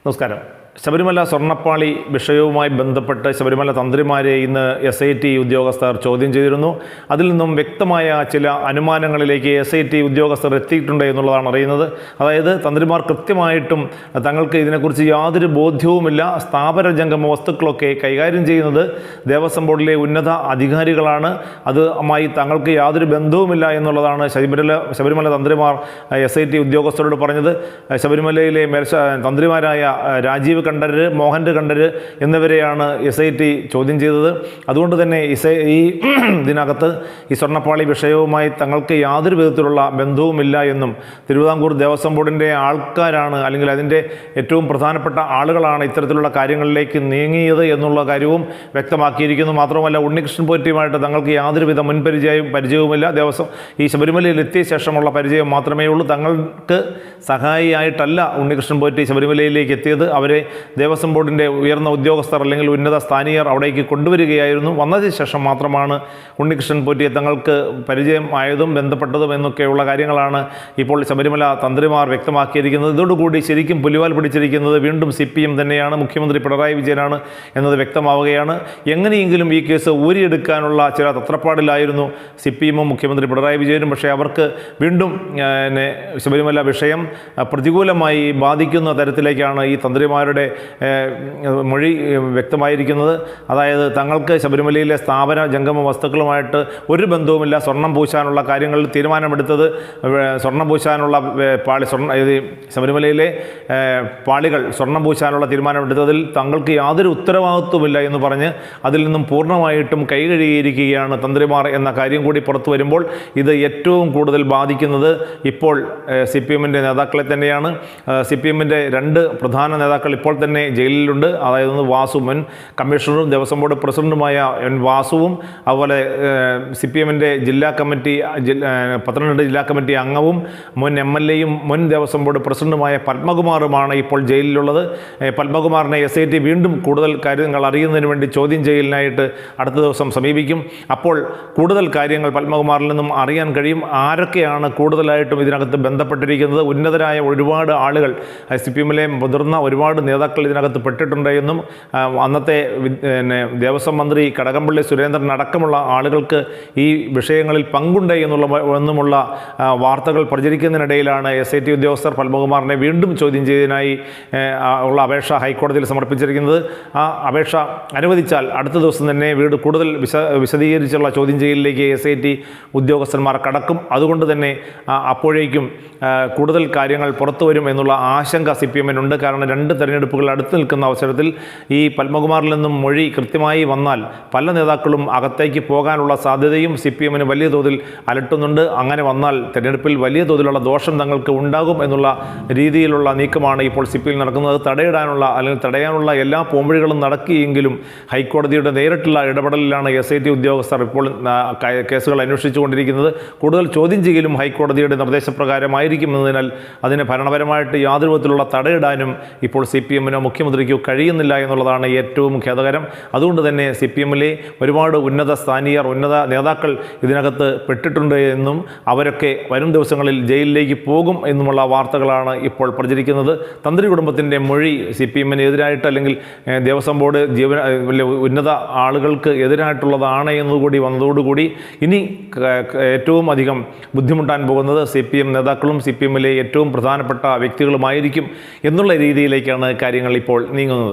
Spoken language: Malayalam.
നമസ്കാരം ശബരിമല സ്വർണപ്പാളി വിഷയവുമായി ബന്ധപ്പെട്ട് ശബരിമല തന്ത്രിമാരെ ഇന്ന് എസ് ഐ ടി ഉദ്യോഗസ്ഥർ ചോദ്യം ചെയ്തിരുന്നു. അതിൽ നിന്നും വ്യക്തമായ ചില അനുമാനങ്ങളിലേക്ക് എസ് ഐ ടി ഉദ്യോഗസ്ഥർ എത്തിയിട്ടുണ്ട് എന്നുള്ളതാണ് അറിയുന്നത്. അതായത് തന്ത്രിമാർ കൃത്യമായിട്ടും തങ്ങൾക്ക് ഇതിനെക്കുറിച്ച് യാതൊരു ബോധ്യവുമില്ല. സ്ഥാപന ജംഗമ വസ്തുക്കളൊക്കെ കൈകാര്യം ചെയ്യുന്നത് ദേവസ്വം ബോർഡിലെ ഉന്നത അധികാരികളാണ്. അതുമായി തങ്ങൾക്ക് യാതൊരു ബന്ധവുമില്ല എന്നുള്ളതാണ് ശബരിമല ശബരിമല തന്ത്രിമാർ എസ് ഐ ടി ഉദ്യോഗസ്ഥരോട് പറഞ്ഞത്. ശബരിമലയിലെ മേൽശ തന്ത്രിമാരായ രാജീവ് കണ്ഠര് മോഹന്റെ കണ്ഠര് എന്നിവരെയാണ് എസ് ഐ ടി ചോദ്യം ചെയ്തത്. അതുകൊണ്ട് തന്നെ ഇസ ഈ ഇതിനകത്ത് ഈ സ്വർണപ്പാളി വിഷയവുമായി തങ്ങൾക്ക് യാതൊരു വിധത്തിലുള്ള ബന്ധവുമില്ല എന്നും തിരുവിതാംകൂർ ദേവസ്വം ബോർഡിന്റെ ആൾക്കാരാണ് അല്ലെങ്കിൽ അതിന്റെ ഏറ്റവും പ്രധാനപ്പെട്ട ആളുകളാണ് ഇത്തരത്തിലുള്ള കാര്യങ്ങളിലേക്ക് നീങ്ങിയത് എന്നുള്ള കാര്യവും വ്യക്തമാക്കിയിരിക്കുന്നു. മാത്രമല്ല ഉണ്ണികൃഷ്ണൻ പോറ്റിയുമായിട്ട് തങ്ങൾക്ക് യാതൊരുവിധ മുൻപരിചയവും പരിചയവുമില്ല. ദേവസ്വം ഈ ശബരിമലയിൽ എത്തിയ ശേഷമുള്ള പരിചയം മാത്രമേ ഉള്ളൂ. തങ്ങൾക്ക് സഹായിയായിട്ടല്ല ഉണ്ണികൃഷ്ണൻ പോറ്റി ശബരിമലയിലേക്ക് എത്തിയത്. അവരെ ദേവസ്വം ബോർഡിന്റെ ഉയർന്ന ഉദ്യോഗസ്ഥർ അല്ലെങ്കിൽ ഉന്നത സ്ഥാനീയർ അവിടേക്ക് കൊണ്ടുവരികയായിരുന്നു. വന്നതിന് ശേഷം മാത്രമാണ് ഉണ്ണികൃഷ്ണൻ പോറ്റിയെ തങ്ങൾക്ക് പരിചയം ആയതും ബന്ധപ്പെട്ടതും എന്നൊക്കെയുള്ള കാര്യങ്ങളാണ് ഇപ്പോൾ ശബരിമല തന്ത്രിമാർ വ്യക്തമാക്കിയിരിക്കുന്നത്. ഇതോടുകൂടി ശരിക്കും പുലിവാൽ പിടിച്ചിരിക്കുന്നത് വീണ്ടും സി പി എം തന്നെയാണ് മുഖ്യമന്ത്രി പിണറായി വിജയനാണ് എന്നത് വ്യക്തമാവുകയാണ്. എങ്ങനെയെങ്കിലും ഈ കേസ് ഊരിയെടുക്കാനുള്ള ചില തത്രപ്പാടിലായിരുന്നു സി പി എമ്മും മുഖ്യമന്ത്രി പിണറായി വിജയനും. പക്ഷേ അവർക്ക് വീണ്ടും ശബരിമല വിഷയം പ്രതികൂലമായി ബാധിക്കുന്ന തരത്തിലേക്കാണ് ഈ തന്ത്രിമാരുടെ ഏഹ്, മൊഴി വ്യക്തമായിരിക്കുന്നത്. അതായത് തങ്ങൾക്ക് ശബരിമലയിലെ സ്ഥാപന ജംഗമ വസ്തുക്കളുമായിട്ട് ഒരു ബന്ധവുമില്ല. സ്വർണം പൂശാനുള്ള കാര്യങ്ങളിൽ തീരുമാനമെടുത്തത് സ്വർണം പൂശാനുള്ള പാളി സ്വർണ ഇത് ശബരിമലയിലെ പാളികൾ സ്വർണം പൂശാനുള്ള തീരുമാനമെടുത്തതിൽ തങ്ങൾക്ക് യാതൊരു ഉത്തരവാദിത്വമില്ല എന്ന് പറഞ്ഞ് അതിൽ നിന്നും പൂർണമായിട്ടും കൈകഴുകിയിരിക്കുകയാണ് തന്ത്രിമാർ എന്ന കാര്യം കൂടി പുറത്തു വരുമ്പോൾ ഇത് ഏറ്റവും കൂടുതൽ ബാധിക്കുന്നത് ഇപ്പോൾ സി പി എമ്മിന്റെ നേതാക്കളെ തന്നെയാണ്. സി പി എമ്മിന്റെ രണ്ട് പ്രധാന നേതാക്കൾ ഇപ്പോൾ തന്നെ ജയിലിലുണ്ട്. അതായത് വാസു മുൻ കമ്മീഷണറും ദേവസ്വം ബോർഡ് പ്രസിഡന്റുമായ എൻ വാസുവും അതുപോലെ സി പി എമ്മിന്റെ ജില്ലാ കമ്മിറ്റി പത്തനംതിട്ട ജില്ലാ കമ്മിറ്റി അംഗവും മുൻ എം എൽ എയും മുൻ ദേവസ്വം ബോർഡ് പ്രസിഡന്റുമായ പത്മകുമാറുമാണ് ഇപ്പോൾ ജയിലിലുള്ളത്. പത്മകുമാറിനെ എസ് ഐ ടി വീണ്ടും കൂടുതൽ കാര്യങ്ങൾ അറിയുന്നതിന് വേണ്ടി ചോദ്യം ചെയ്യലിനായിട്ട് അടുത്ത ദിവസം സമീപിക്കും. അപ്പോൾ കൂടുതൽ കാര്യങ്ങൾ പത്മകുമാറിൽ നിന്നും അറിയാൻ കഴിയും. ആരൊക്കെയാണ് കൂടുതലായിട്ടും ഇതിനകത്ത് ബന്ധപ്പെട്ടിരിക്കുന്നത്? ഉന്നതരായ ഒരുപാട് ആളുകൾ സി പി എമ്മിലെ മുതിർന്ന ഒരുപാട് നേതാക്കൾ ഇതിനകത്ത് പെട്ടിട്ടുണ്ട് എന്നും അന്നത്തെ പിന്നെ ദേവസ്വം മന്ത്രി കടകംപള്ളി സുരേന്ദ്രൻ അടക്കമുള്ള ആളുകൾക്ക് ഈ വിഷയങ്ങളിൽ പങ്കുണ്ട് എന്നുള്ള എന്നുമുള്ള വാർത്തകൾ പ്രചരിക്കുന്നതിനിടയിലാണ് എസ് ഐ ടി ഉദ്യോഗസ്ഥർ പത്മകുമാറിനെ വീണ്ടും ചോദ്യം ചെയ്തതിനായി ഉള്ള അപേക്ഷ ഹൈക്കോടതിയിൽ സമർപ്പിച്ചിരിക്കുന്നത്. ആ അപേക്ഷ അനുവദിച്ചാൽ അടുത്ത ദിവസം തന്നെ വീട് കൂടുതൽ വിശ വിശദീകരിച്ചുള്ള ചോദ്യം ചെയ്യലിലേക്ക് എസ് ഐ ടി ഉദ്യോഗസ്ഥന്മാർ കടക്കും. അതുകൊണ്ട് തന്നെ അപ്പോഴേക്കും കൂടുതൽ കാര്യങ്ങൾ പുറത്തു വരും എന്നുള്ള ആശങ്ക സി പി എമ്മിനുണ്ട്. കാരണം രണ്ട് തെരഞ്ഞെടുപ്പുകൾ അടുത്ത് നിൽക്കുന്ന അവസരത്തിൽ ഈ പത്മകുമാറിൽ നിന്നും മൊഴി കൃത്യമായി വന്നാൽ പല നേതാക്കളും അകത്തേക്ക് പോകാനുള്ള സാധ്യതയും സി പി എമ്മിന് വലിയ തോതിൽ അലട്ടുന്നുണ്ട്. അങ്ങനെ വന്നാൽ തെരഞ്ഞെടുപ്പിൽ വലിയ തോതിലുള്ള ദോഷം തങ്ങൾക്ക് ഉണ്ടാകും എന്നുള്ള രീതിയിലുള്ള നീക്കമാണ് ഇപ്പോൾ സി പി നടക്കുന്നത്. തടയിടാനുള്ള അല്ലെങ്കിൽ തടയാനുള്ള എല്ലാ പോംവഴികളും നടക്കിയെങ്കിലും ഹൈക്കോടതിയുടെ നേരിട്ടുള്ള ഇടപെടലിലാണ് എസ് ഐ ടി ഉദ്യോഗസ്ഥർ ഇപ്പോൾ കേസുകൾ അന്വേഷിച്ചുകൊണ്ടിരിക്കുന്നത്. കൂടുതൽ ചോദ്യം ചെയ്യലും ഹൈക്കോടതിയുടെ നിർദ്ദേശപ്രകാരമായിരിക്കും എന്നതിനാൽ അതിന് ഭരണപരമായിട്ട് യാതൊരു വിധത്തിലുള്ള തടയിടാനും ഇപ്പോൾ സി പി എമ്മിനോ മുഖ്യമന്ത്രിക്കോ കഴിയുന്നില്ല എന്നുള്ളതാണ് ഏറ്റവും ഖേദകരം. അതുകൊണ്ട് തന്നെ സി പി എമ്മിലെ ഒരുപാട് ഉന്നത സ്ഥാനീയർ ഉന്നത നേതാക്കൾ ഇതിനകത്ത് പെട്ടിട്ടുണ്ട് എന്നും അവരൊക്കെ വരും ദിവസങ്ങളിൽ ജയിലിലേക്ക് പോകും എന്നുമുള്ള വാർത്തകളാണ് ഇപ്പോൾ പ്രചരിക്കുന്നത്. തന്ത്രി കുടുംബത്തിന്റെ മൊഴി സി പി എമ്മിന് എതിരായിട്ട് അല്ലെങ്കിൽ ദേവസ്വം ബോർഡ് ജീവന ഉന്നത ആളുകൾക്ക് എതിരായിട്ടുള്ളതാണ് എന്നതുകൂടി വന്നതോടുകൂടി ഇനി ഏറ്റവും അധികം ബുദ്ധിമുട്ടാൻ പോകുന്നത് സി പി എം നേതാക്കളും സി പി എമ്മിലെ ഏറ്റവും പ്രധാനപ്പെട്ട വ്യക്തികളുമായിരിക്കും എന്നുള്ള രീതിയിലേക്കാണ് കാര്യങ്ങൾ ഇപ്പോൾ നീങ്ങുന്നത്